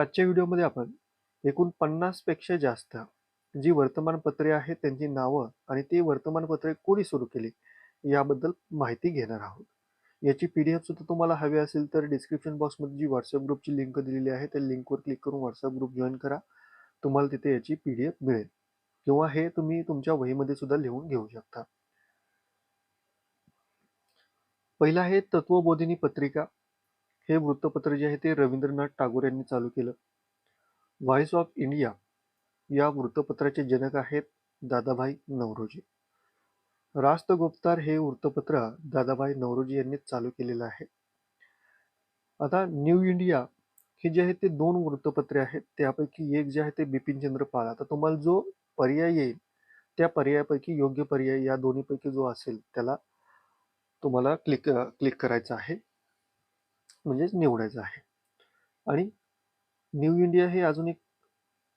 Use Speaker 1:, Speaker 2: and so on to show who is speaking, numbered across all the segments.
Speaker 1: आजच्या व्हिडिओमध्ये आपण एकूण पन्नासपेक्षा जास्त जी वर्तमानपत्रे आहेत त्यांची नावं आणि ती वर्तमानपत्रे कोणी सुरू केली याबद्दल माहिती घेणार आहोत. याची पी डी एफ सुद्धा तुम्हाला हवी असेल तर डिस्क्रिप्शन बॉक्समध्ये जी व्हॉट्सअप ग्रुपची लिंक दिलेली आहे त्या लिंकवर क्लिक करून व्हॉट्सअप ग्रुप जॉईन करा. तुम्हाला तिथे याची पी डी एफ मिळेल. किंवा हे तुम्ही तुमच्या वहीमध्ये सुद्धा लिहून घेऊ शकता. पहिलं आहे तत्वबोधिनी पत्रिका. हे वृत्तपत्र जे आहे ते रवींद्रनाथ टागोर यांनी चालू केलं. व्हॉइस ऑफ इंडिया या वृत्तपत्राचे जनक आहेत दादाभाई नवरोजी. रास्त गुप्तार हे वृत्तपत्र दादाभाई नवरोजी यांनी चालू केलेलं आहे. आता न्यू इंडिया हे जे आहे ते दोन वृत्तपत्रे आहेत. त्यापैकी एक जे आहे ते बिपिनचंद्र पाल. आता तुम्हाला जो पर्याय येईल त्या पर्यायापैकी योग्य पर्याय या दोन्हीपैकी जो असेल त्याला तुम्हाला क्लिक क्लिक करायचं आहे. म्हणजेच निवडायचं आहे. आणि न्यू इंडिया हे अजून एक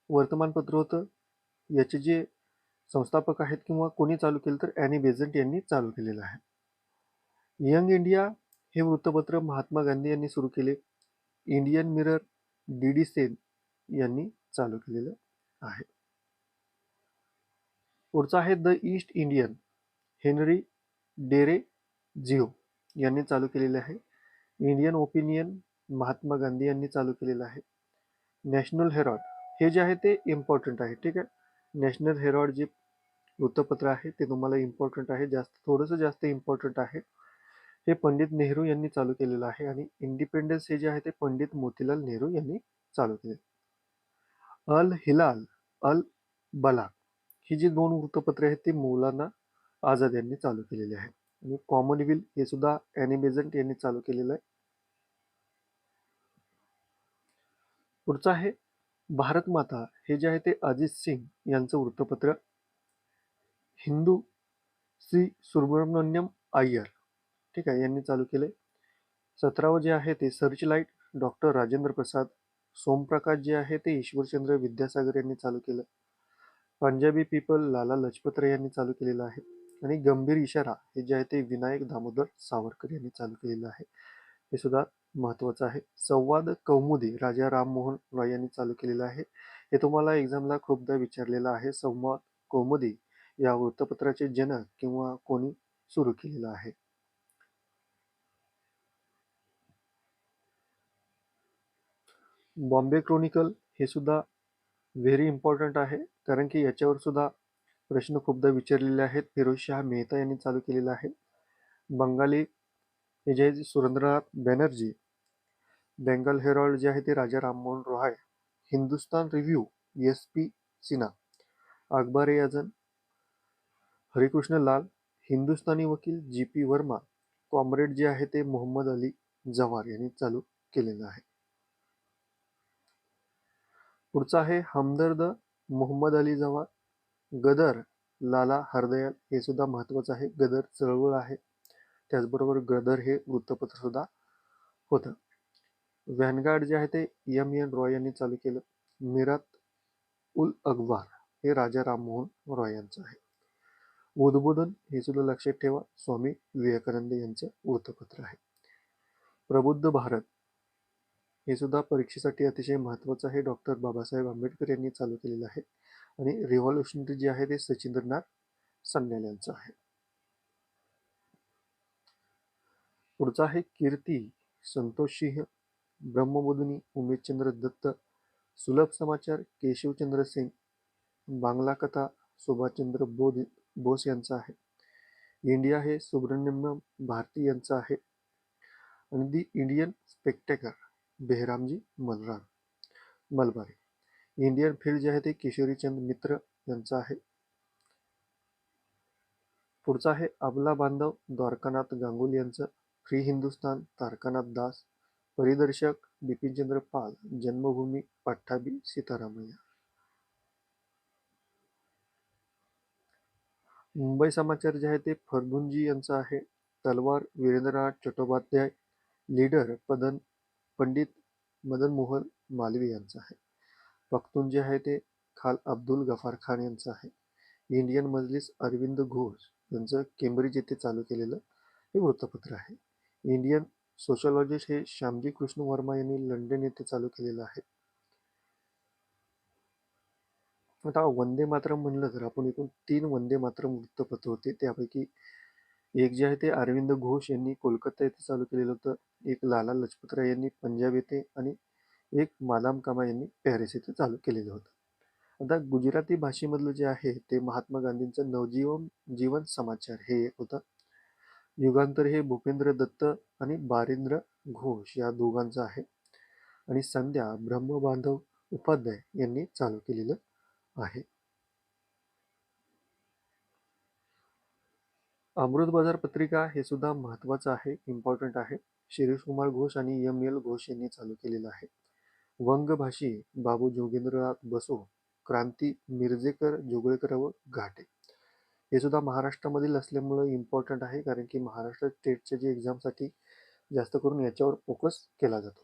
Speaker 1: वर्तमानपत्र होतं. याचे जे संस्थापक आहेत किंवा कोणी चालू केलं तर ॲनी बेझंट यांनी चालू केलेलं आहे. यंग इंडिया हे वृत्तपत्र महात्मा गांधी यांनी सुरू केले. Indian Mirror D D Sen यांनी चालू केलेलं आहे. पुढचं आहे the East Indian Henry Derozio यांनी चालू केलेले आहे. इंडियन ओपिनियन महात्मा गांधी यांनी चालू केलेलं आहे. नॅशनल हेरॉड हे जे आहे ते इम्पॉर्टंट आहे ठीक आहे? नॅशनल हेरॉड जे वृत्तपत्र आहे ते तुम्हाला इम्पॉर्टंट आहे जास्त थोडंसं जास्त इम्पॉर्टंट आहे. हे पंडित नेहरू यांनी चालू केलेलं आहे आणि इंडिपेंडन्स हे जे आहे ते पंडित मोतीलाल नेहरू यांनी चालू केले अल हिलाल अल बला ही जी दोन वृत्तपत्रे आहेत ती मौलाना आझाद यांनी चालू केलेली आहे म्हणजे आणि कॉमनवेल हे सुद्धा ॲनिमेजंट यांनी चालू केलेलं आहे. पुढचं आहे भारत माता हे जे आहे ते अजित सिंग यांचं वृत्तपत्र. हिंदू श्री सुब्रमण्यम अय्यर ठीक आहे यांनी चालू केले सतरावं जे आहे ते search light doctor Rajendra Prasad Somprakash जे आहे ते ईश्वरचंद्र विद्यासागर यांनी चालू केलं. पंजाबी पीपल लाला लजपत राय यांनी चालू केलेलं आहे. आणि गंभीर इशारा हे जे आहे ते विनायक दामोदर सावरकर यांनी चालू केलेलं आहे. हे सुद्धा महत्त्वाचं आहे. संवाद कौमुदी राजा राममोहन रॉय यांनी चालू केलेलं आहे. हे तुम्हाला एक्झामला खूपदा विचारलेलं आहे. संवाद कौमुदी या वृत्तपत्राचे जनक किंवा कोणी सुरू केलेलं आहे? बॉम्बे क्रोनिकल हे सुद्धा व्हेरी इम्पॉर्टंट आहे. कारण की याच्यावर सुद्धा प्रश्न खूपदा विचारलेले आहेत. फिरोज शाह मेहता यांनी चालू केलेलं आहे. बंगाली हे जे सुरेंद्रनाथ बॅनर्जी बेंगल हेरॉल्ड जे आहे ते Raja Rammohan Roy Hindustan review S P Sinha Akbar ए अजन हरिकृष्ण लाल हिंदुस्थानी वकील जी पी वर्मा कॉम्रेड जे आहे ते मोहम्मद अली जवार यांनी चालू केलेलं आहे. पुढचं आहे हमदर्द मोहम्मद अली जवार गदर लाला हरदयाल हे सुद्धा महत्वाचं आहे. गदर चळवळ आहे. त्याचबरोबर गदर हे वृत्तपत्र सुद्धा होतं. व्हॅनगार्ड जे आहे ते एम. एन. रॉय यांनी चालू केलं. मिरात उल अकबर हे राजा राममोहन रॉय यांचं आहे. उद्बोधन हे सुद्धा लक्षात ठेवा. स्वामी विवेकानंद यांचं वृत्तपत्र आहे. प्रबुद्ध भारत हे सुद्धा परीक्षेसाठी अतिशय महत्त्वाचं आहे. डॉक्टर बाबासाहेब आंबेडकर यांनी चालू केलेलं आहे. आणि रिव्हॉल्युशनरी जे आहे ते सचिंद्रनाथ संन्याल यांचं आहे. पुढचं आहे कीर्ती संतोष सिंह ब्रह्मबोधिनी उमेशचंद्र दत्त सुलभ समाचार केशवचंद्र सिंग बांगला कथा सुभाषचंद्र बोध बोस यांचा आहे. इंडिया हे सुब्रमण्यम भारती यांचं आहे. आणि दी इंडियन स्पेक्टेकर बेहरामजी मलराम। मलबारी, इंडियन फ़ील्ड जे आहे ते किशोरीचंद मित्र यांचं आहे. पुढचं आहे अबला बांधव द्वारकानाथ गांगुली यांचं, फ्री हिंदुस्तान तारकानाथ दास, परिदर्शक बिपिनचंद्र पाल, जन्मभूमी पट्टाभी सीतारामय्या. मुंबई समाचार जे आहे ते फर्गुंजी यांचं आहे. तलवार, वीरेंद्रनाथ चट्टोपाध्याय, लीडर, पदन पंडित मदन मोहन मालवी यांचं आहे. पख्तून जे आहे ते खाल अब्दुल गफार खान यांचं आहे. इंडियन मजलिस अरविंद घोष यांचं केम्ब्रिज येथे चालू केलेलं हे वृत्तपत्र आहे. इंडियन सोशलॉजिस्ट हे श्यामजी कृष्ण वर्मा यांनी लंडन येथे चालू केलेलं आहे. आता वंदे मातरम म्हणलं तर आपण एकूण तीन वंदे मातरम वृत्तपत्र होते. त्यापैकी एक जे आहे ते अरविंद घोष यांनी कोलकाता येथे चालू केलेलं होतं. एक लाला लजपतराय यांनी पंजाब येथे आणि एक मालाम कामा यांनी पॅरिस येथे चालू केलेलं होतं. आता गुजराती भाषेमधलं जे आहे ते महात्मा गांधींचं नवजीवन जीवन समाचार हे एक होतं. युगांतर हे भूपेंद्र दत्त आणि बारेंद्र घोष या दोघांचं आहे. आणि संध्या ब्रह्मबांधव उपाध्याय यांनी चालू केलेलं आहे. अमृत बाजार पत्रिका हे सुद्धा महत्वाचं आहे इम्पॉर्टंट आहे. शिरीष कुमार घोष आणि एम एल घोष यांनी चालू केलेलं आहे. वंगभाषी बाबू जोगेंद्रनाथ बसो क्रांती मिरजेकर जोगळेकर व घाटे. हे सुद्धा महाराष्ट्रामधील असल्यामुळं इम्पॉर्टंट आहे कारण की महाराष्ट्र स्टेटच्या जे एक्झामसाठी जास्त करून याच्यावर फोकस केला जातो.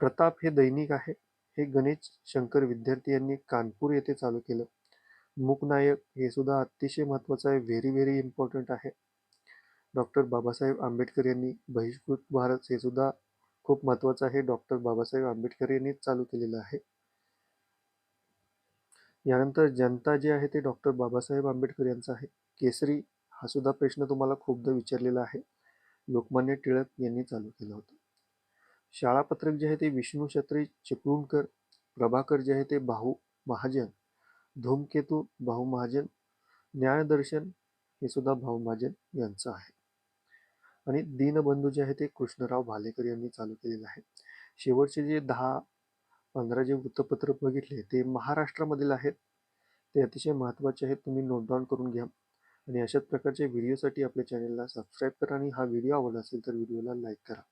Speaker 1: प्रताप हे दैनिक आहे. हे गणेश शंकर विद्यार्थी यांनी कानपूर येथे चालू केलं. मूकनायक हे सुद्धा अतिशय महत्त्वाचं आहे. व्हेरी व्हेरी इम्पॉर्टंट आहे. डॉक्टर बाबासाहेब आंबेडकर यांनी बहिष्कृत भारत हे सुद्धा खूप महत्त्वाचं आहे. डॉक्टर बाबासाहेब आंबेडकर यांनीच चालू केलेलं आहे. यानंतर जनता जे आहे ते डॉक्टर बाबासाहेब आंबेडकर यांचा आहे. केसरी हा सुद्धा प्रश्न तुम्हाला खूपदा विचारलेला आहे. लोकमान्य टिळक यांनी चालू केलं होतं. शाळापत्रक जे आहे ते विष्णू छत्री चिपळूणकर प्रभाकर जे आहे ते भाऊ महाजन धूमकेतू भाऊ महाजन न्यायदर्शन हे सुद्धा भाऊ महाजन यांचं आहे. आणि दीनबंधू जे आहे ते कृष्णराव भालेकर यांनी चालू केलेलं आहे. शेवटचे जे दहा पंधरा जे वृत्तपत्र बघितले ते महाराष्ट्रामधील आहेत. ते अतिशय महत्त्वाचे आहेत. तुम्ही नोट डाऊन करून घ्या. आणि अशाच प्रकारचे व्हिडिओसाठी आपल्या चॅनलला सबस्क्राईब करा. आणि हा व्हिडिओ आवडला असेल तर व्हिडिओला लाईक करा.